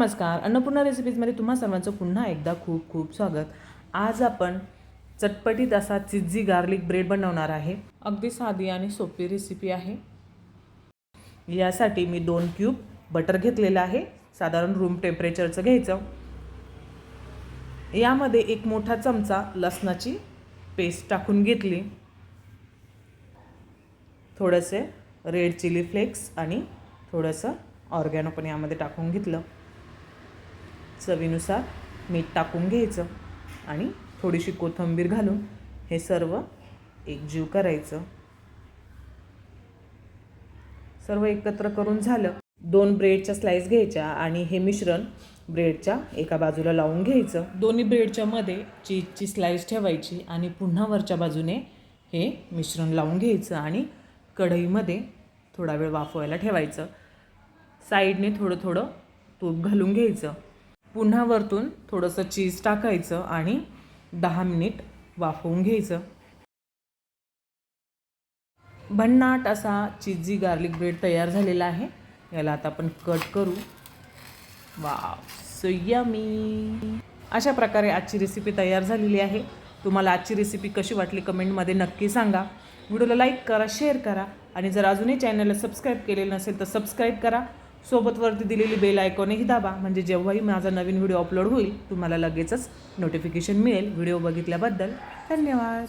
नमस्कार. अन्नपूर्णा रेसिपीजमध्ये तुम्हा सर्वांचं पुन्हा एकदा खूप खूप स्वागत. आज आपण चटपटीत असा चिज्जी गार्लिक ब्रेड बनवणार आहे. अगदी साधी आणि सोपी रेसिपी आहे. यासाठी मी दोन क्यूब बटर घेतलेलं आहे. साधारण रूम टेम्परेचरचं घ्यायचं. यामध्ये एक मोठा चमचा लसणाची पेस्ट टाकून घेतली. थोडंसे रेड चिली फ्लेक्स आणि थोडंसं ऑर्गॅनो पण यामध्ये टाकून घेतलं. चवीनुसार मीठ टाकून घ्यायचं आणि थोडीशी कोथिंबीर घालून हे सर्व एकजीव करायचं. सर्व एकत्र करून झालं. दोन ब्रेडच्या स्लाईस घ्यायच्या आणि हे मिश्रण ब्रेडच्या एका बाजूला लावून घ्यायचं. दोन्ही ब्रेडच्या मध्ये चीजची स्लाईस ठेवायची आणि पुन्हा वरच्या बाजूने हे मिश्रण लावून घ्यायचं आणि कढईमध्ये थोडा वेळ वाफवायला ठेवायचं. साईडने थोडं थोडं तूप घालून घ्यायचं. पुन्हा वरतून थोडंसं चीज टाकायचं आणि दहा मिनिट वाफवून घ्यायचं. भन्नाट असा चिझी गार्लिक ब्रेड तयार झालेला आहे. याला आता आपण कट करू. वा मी अशा प्रकारे आजची रेसिपी तयार झालेली आहे. तुम्हाला आजची रेसिपी कशी वाटली कमेंटमध्ये नक्की सांगा. व्हिडिओला लाईक करा शेअर करा आणि जर अजूनही चॅनलला सबस्क्राईब केलेलं नसेल तर सबस्क्राईब करा. सोबत वरती दिलेली बेल आयकॉनही दाबा. म्हणजे जेव्हाही माझा नवीन व्हिडिओ अपलोड होईल तुम्हाला लगेचच नोटिफिकेशन मिळेल. व्हिडिओ बघितल्याबद्दल धन्यवाद.